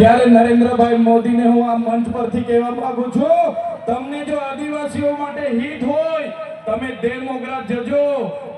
ત્યારે નરેન્દ્રભાઈ મોદીને હું આ મંચ પરથી કહેવા માંગુ છું, તમને જો આદિવાસીઓ માટે હિત હોય, તમે ડેમોગ્રાફ જજો,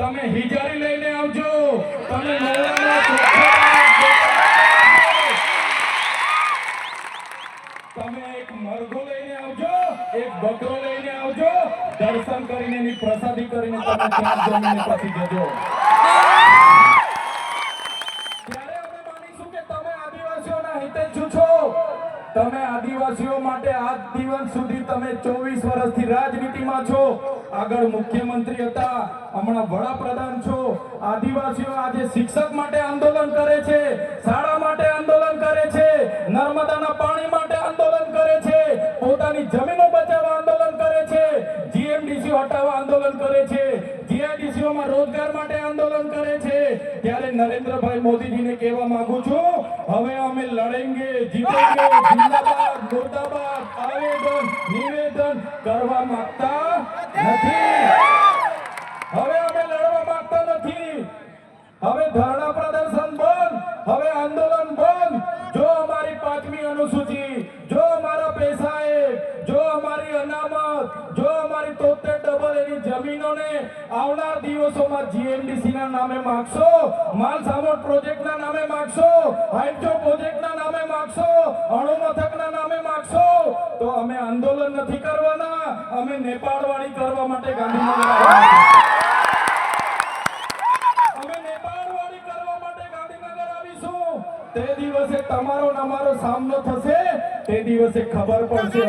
તમે હિજારી લઈને આવજો, તમે તમે એક મરઘો લઈને આવજો, એક બકરો લઈને આવજો, દર્શન કરીને એની પ્રસાદી કરીને તમે ત્યાં જમીને પછી જજો. તમે આદિવાસીઓ માટે આજ દિવસ સુધી તમે ચોવીસ વર્ષથી રાજનીતિમાં છો. આગળ મુખ્યમંત્રી હતા, હમણાં વડાપ્રધાન છો. આદિવાસીઓ આજે શિક્ષક માટે આંદોલન કરે છે, શાળા માટે આંદોલન કરે છે. નર્મદાના નરેન્દ્રભાઈ મોદીજીને કહેવા માંગુ છું હવે અમે લડેંગે જીતેંગે જિંદાબાદ મુર્દાબાદ આવેદન નિવેદન કરવા માંગતા નથી અણુ મથક ના નામે માગશો, તો અમે આંદોલન નથી કરવાના, અમે નેપાળવાળી કરવા માટે ગાંધીનગર તે દિવસે તમારો અમારો સામનો થશે, તે દિવસે ખબર પડશે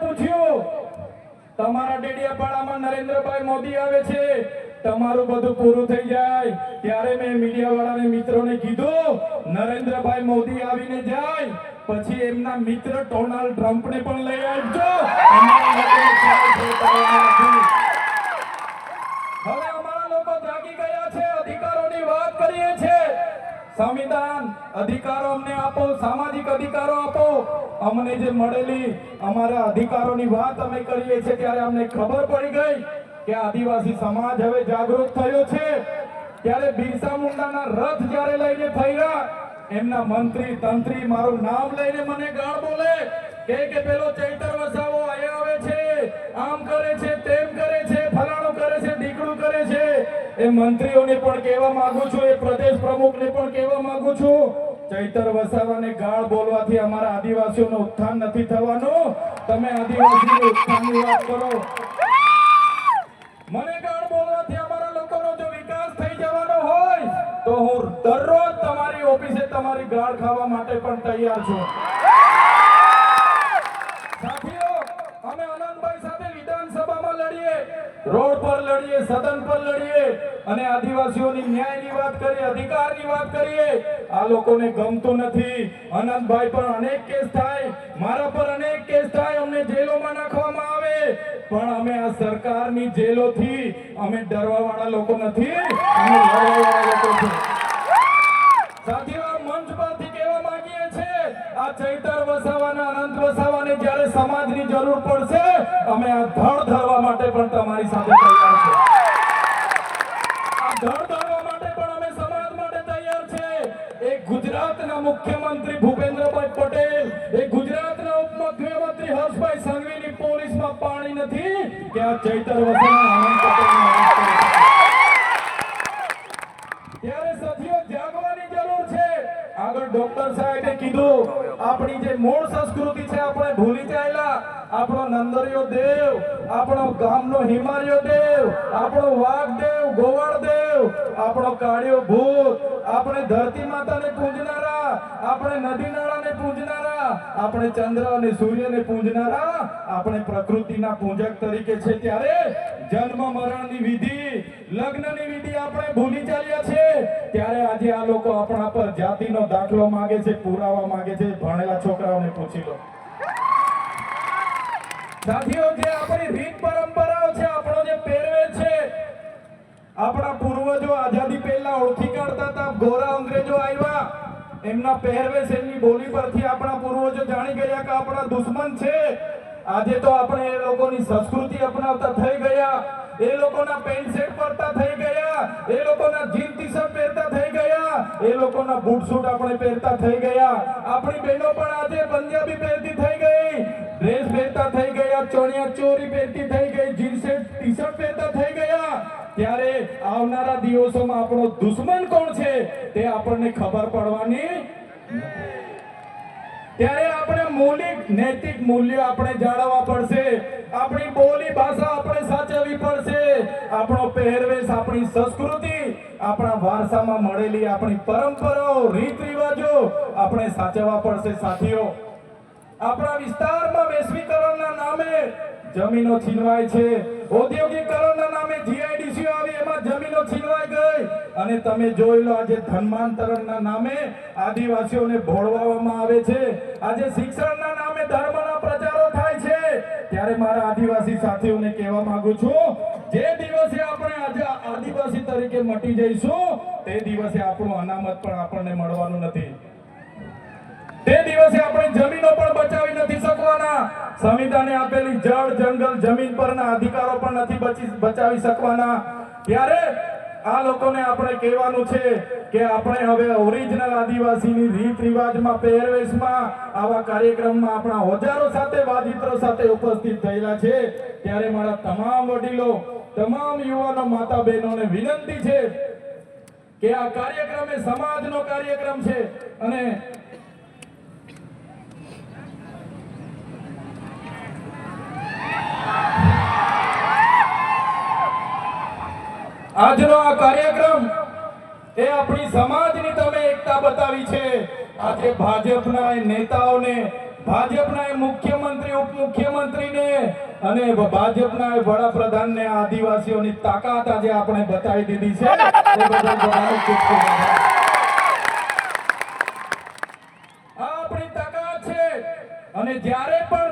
પૂછ્યું, તમારા ડેડિયાપાડામાં નરેન્દ્રભાઈ મોદી આવે છે તમારું બધું પૂરું થઈ જાય. ત્યારે મેં મીડિયાવાળાને મિત્રોને કીધું, નરેન્દ્રભાઈ મોદી આવીને જાય, પછી એમના મિત્ર ડોનાલ્ડ ટ્રમ્પને પણ લઈ આવજો. હવે અમારા લોકો જાગી ગયા છે, અધિકારોની વાત કરીએ છે. સંવિધાન અધિકારો અમને આપો, સામાજિક અધિકારો આપો. અમને જે મળેલી અમારા અધિકારોની વાત અમે કરીએ છીએ, ત્યારે અમને ખબર પડી ગઈ. કે આદિવાસી સમાજ હવે જાગૃત થયો છે. ત્યારે બિરસા મુંડાના રથ જ્યારે લઈને ફર્યા, એમના મંત્રી, તંત્રી મારું નામ લઈને મને ગાળ બોલે કે કે પેલો ચૈતર વસાવો અહીંયા આવે છે, આમ કરે છે, તેમ કરે છે, ફલાણું કરે છે ઢીકણું કરે છે. એ મંત્રીઓને પણ કહેવા માંગુ છું, એ પ્રદેશ પ્રમુખને પણ કહેવા માંગુ છું. ચૈતર વસાવાને ગાળ બોલવાથી અમારા આદિવાસીઓનું ઉત્થાન નથી થવાનું. તમે આદિવાસીનું ઉત્થાનની વાત કરો. દરરોજ તમારી ઓફિસે તમારી ગાળ ખાવા માટે પણ તૈયાર છું. રોડ પર લડીએ, સદન પર લડીએ અને આદિવાસીઓની ન્યાયની વાત કરીએ, અધિકારની વાત કરીએ, આ લોકોને ગમતું નથી. અનંતભાઈ પર અનેક કેસ થાય, મારા પર અનેક કેસ થાય, અમને જેલોમાં નાખવામાં આવે. પણ અમે આ સરકારની જેલોથી અમે ડરવા વાળા લોકો નથી, અમે લડવાવાળા લોકો છીએ. સમાજની જરૂર પડશે. અમે આ ધડ ધરવા માટે પણ તમારી સાથે તૈયાર છે. અમે સમાજ માટે તૈયાર છે. એક ગુજરાતના મુખ્યમંત્રી ભૂપેન્દ્રભાઈ પટેલ, એ ગુજરાતના ઉપમુખ્યમંત્રી હર્ષભાઈ સંઘવીની પોલીસમાં પાણી નથી, કે આ ચૈતર વસાવા અનંત પટેલને અરેસ્ટ કરી શકે. ત્યારે સાથીઓ જાગવાની જરૂર છે આગળ ડોક્ટર સાહેબે કીધું, આપણી જે મૂળ સંસ્કૃતિ છે, આપણે ભૂલી જાયેલા. આપણો નંદરિયો દેવ, આપણો ગામનો હિમાલયો દેવ, આપણો વાઘ દેવ, ગોવાળ દેવ, આપણો કાળિયો ભૂત. આપણે ધરતી માતાને પૂજનારા, આપણે નદી નાળાને પૂજનારા, આપણે ચંદ્ર અને સૂર્યને પૂજનારા. આપણે પ્રકૃતિના પૂજક તરીકે છે. ત્યારે જન્મ મરણની વિધિ, લગ્નની વિધિ આપણે ભૂલી ચાલ્યા ત્યારે આજે આ લોકો આપણા પર જાતિનો દાખલો માંગે છે, પુરાવા માંગે છે, ભણેલા છોકરાઓને પૂછી લો. સાથીઓ, જે આપણી રીત પરંપરાઓ છે, આપણો જે પહેરવેશ છે, આપણા પૂર્વજો આઝાદી પહેલા ઓળખી કાઢતા હતા, ગોરા અંગ્રેજો આવ્યા, એમના પહેરવેશ એમની બોલી પરથી આપણા પૂર્વજો જાણી ગયા કે આપણા દુશ્મન છે. આજે તો આપણે એ લોકોની સંસ્કૃતિ અપનાવતા થઈ ગયા. એ લોકોના પેન્ટ શર્ટ પહેરતા થઈ ગયા. એ લોકોના જીન ટી શર્ટ પહેરતા થઈ ગયા. એ લોકોના બૂટ સૂટ આપણે પહેરતા થઈ ગયા. આપણી બહેનો પણ આજે પંજાબી પહેરતી થઈ ગઈ. ડ્રેસ પહેરતા થઈ ગયા, ચોણિયા ચોરી પહેરતી થઈ ગઈ જીન જીન્સ ટી શર્ટ પહેરતા થઈ ગયા. ત્યારે આવનારા દિવસોમાં આપણો દુશ્મન કોણ છે તે આપણને ખબર પડવાની ત્યારે આપણે મૌલિક, નૈતિક મૂલ્યો આપણે જાળવવા પડશે. આપણી બોલી ભાષા આપણે સાચવવી પડશે. આપણો પહેરવેશ, આપણી સંસ્કૃતિ, આપણા વારસામાં મળેલી આપણી પરંપરાઓ રીત રિવાજો આપણે સાચવવા પડશે, સાથીઓ. આપણા વિસ્તારમાં વૈશ્વિકરણના નામે જમીનો છીનવાય છે. ઔદ્યોગિકરણના જમીનો આદિવાસી સાથીઓને કહેવા માંગુ છું, જે દિવસે આપણે આજે આદિવાસી તરીકે મટી જઈશું, તે દિવસે આપણું અનામત પણ આપણને મળવાનું નથી. તે દિવસે આપણે જમીનો પણ બચાવી નથી શકવાના. સંવિધાને આપેલી જળ, જંગલ, જમીન પરના અધિકારો પણ નથી બચાવી શકવાના. ત્યારે આ લોકોને આપણે કહેવાનું છે કે આપણે હવે ઓરિજિનલ આદિવાસીની રીત રિવાજમાં, પહેરવેશમાં, આવા કાર્યક્રમમાં આપણા હજારો સાથે, વાદિત્રો સાથે ઉપસ્થિત થયેલા છે. ત્યારે મારા તમામ વડીલો, તમામ યુવાનો માતા બહેનોને વિનંતી છે કે આ કાર્યક્રમ એ સમાજનો કાર્યક્રમ છે અને આજનો આ કાર્યક્રમ એ આપણી સમાજની તમે એકતા બતાવી છે. આજે ભાજપના નેતાઓને, ભાજપના મુખ્યમંત્રી, ઉપમુખ્યમંત્રીને અને ભાજપના વડાપ્રધાનને આદિવાસીઓની તાકાત આજે આપણે બતાવી દીધી છે. એ આપણી તાકાત છે. અને જ્યારે પણ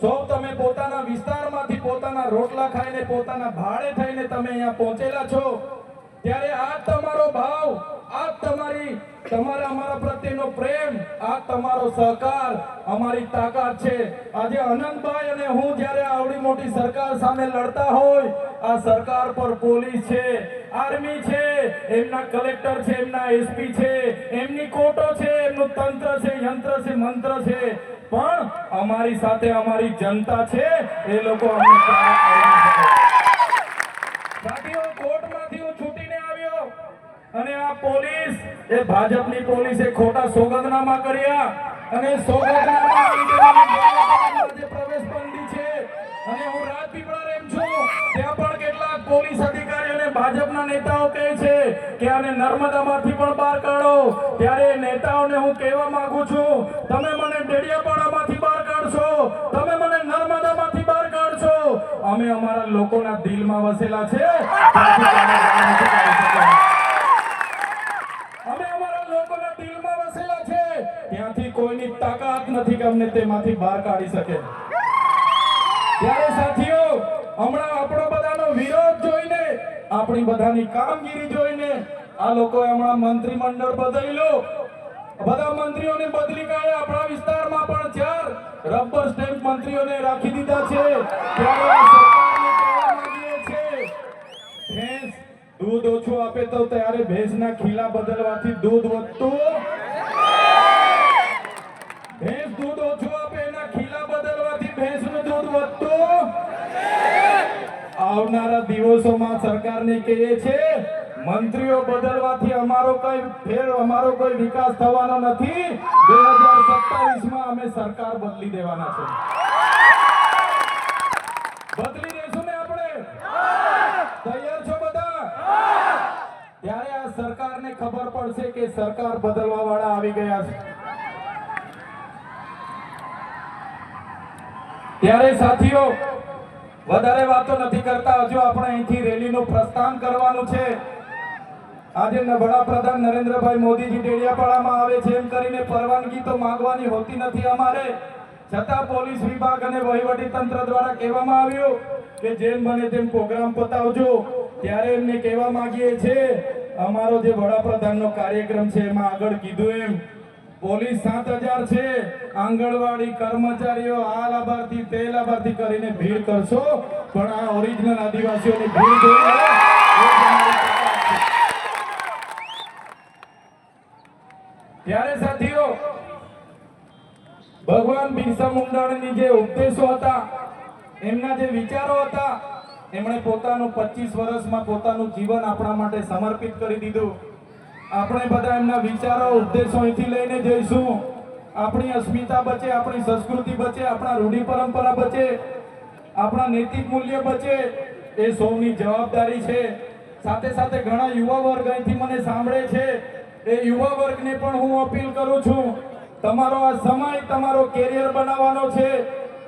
સૌ તમે પોતાના વિસ્તારમાંથી પોતાના રોટલા ખાઈને પોતાના ભાડે થઈને તમે અહીંયા પહોંચેલા છો, ત્યારે આ તમારો ભાવ. આ તમારી, તમારા, અમારા પ્રત્યેનો પ્રેમ આ તમારો સહકાર, અમારી તાકાત છે. આજે અનંતભાઈ અને હું જ્યારે આવડી મોટી સરકાર સામે લડતા હોય, આ સરકાર પર પોલીસ છે, આર્મી છે, એમના કલેક્ટર છે, એમના એસપી છે, એમની કોર્ટો છે, એમનું તંત્ર છે, યંત્ર છે, મંત્ર છે. પણ અમારી સાથે અમારી જનતા છે, એ લોકો અમને કોર્ટમાંથી અને આ પોલીસ, એ ભાજપની પોલીસે ખોટા સોગંદનામા કર્યા. અને સોગંદનામા પ્રવેશ બંધી છે. અને હું રાજપીપળા રેમ છું, ત્યાં પણ કેટલાક પોલીસ અધિકારી અને ભાજપના નેતાઓ કહે છે કે આને નર્મદામાંથી પણ બહાર કાઢો. ત્યારે નેતાઓને હું કહેવા માંગુ છું, તમે મને ડેડિયાપાડામાંથી બહાર કાઢશો, તમે મને નર્મદામાંથી બહાર કાઢશો. અમે અમારા લોકોના દિલમાં વસેલા છે. નથી કે અમને તેમાંથી બહાર કાઢી શકે. ત્યારે સાથીઓ, હમણાં આપણો બધાનો વિરોધ જોઈને, આપણી બધાની કામગીરી જોઈને, આ લોકો હમણાં મંત્રીમંડળ બદલ્યું બધા મંત્રીઓને બદલી કાઢે આપણા વિસ્તારમાં પણ ચાર રબર સ્ટેમ્પ મંત્રીઓને રાખી દીધા છે. ભેંસ દૂધ ઓછું આપે તો ત્યારે ભેંસના ખીલા બદલવાથી દૂધ વધતું ભેંસ દૂધ ઓછું આપે, એના ખીલા બદલવાથી ભેંસનું દૂધ વધતું આવનારા દિવસોમાં સરકારને કહીએ છે મંત્રીઓ બદલવાથી અમારો કઈ ફેર, અમારો કોઈ વિકાસ થવાનો નથી. બે હજાર સત્તાવીસમાં અમે સરકાર બદલી દેવાના છે. બદલી દેશું ને આપણે? તૈયાર છો બધા? ત્યારે આ સરકારને ખબર પડશે કે સરકાર બદલવા વાળા આવી ગયા છે. ત્યારે સાથીઓ, વધારે વાતો નથી કરતા. હજુ આપણે અહીંથી રેલીનું પ્રસ્થાન કરવાનું છે. આજે વડાપ્રધાન નરેન્દ્રભાઈ મોદીજી ડેડિયાપાડામાં આવે છે એમ કરીને પરવાનગી તો માંગવાની હોતી નથી અમારે. છતાં પોલીસ વિભાગ અને વહીવટી તંત્ર દ્વારા કહેવામાં આવ્યું કે જેમ બને તેમ પ્રોગ્રામ પતાવજો. ત્યારે એમને કહેવા માંગીએ છે અમારો જે વડાપ્રધાનનો કાર્યક્રમ છે એમાં આગળ કીધું એમ. પોલીસ સાત હજાર છે. આંગણવાડી કર્મચારીઓ આ લાભાર્થી તે લાભાર્થી કરીને ભીડ કરશો. પણ આ ઓરિજિનલ આદિવાસીઓની ભીડ. ત્યારે સાથીઓ, ભગવાન બિરસા મુંડાની જે ઉપદેશો હતા, એમના જે વિચારો હતા, એમણે પોતાનું 25 વર્ષમાં પોતાનું જીવન આપણા માટે સમર્પિત કરી દીધું. આપણે બધા એમના વિચારો ઉપદેશો અહીંથી લઈને જઈશું. આપણી અસ્મિતા બચે, આપણી સંસ્કૃતિ બચે, આપણા રૂઢિ પરંપરા બચે, આપણા નૈતિક મૂલ્ય બચે, એ સૌની જવાબદારી છે. સાથે સાથે ઘણા યુવા વર્ગ અહીંથી મને સાંભળે છે. એ યુવા વર્ગને પણ હું અપીલ કરું છું. તમારો આ સમય તમારો કેરિયર બનાવવાનો છે.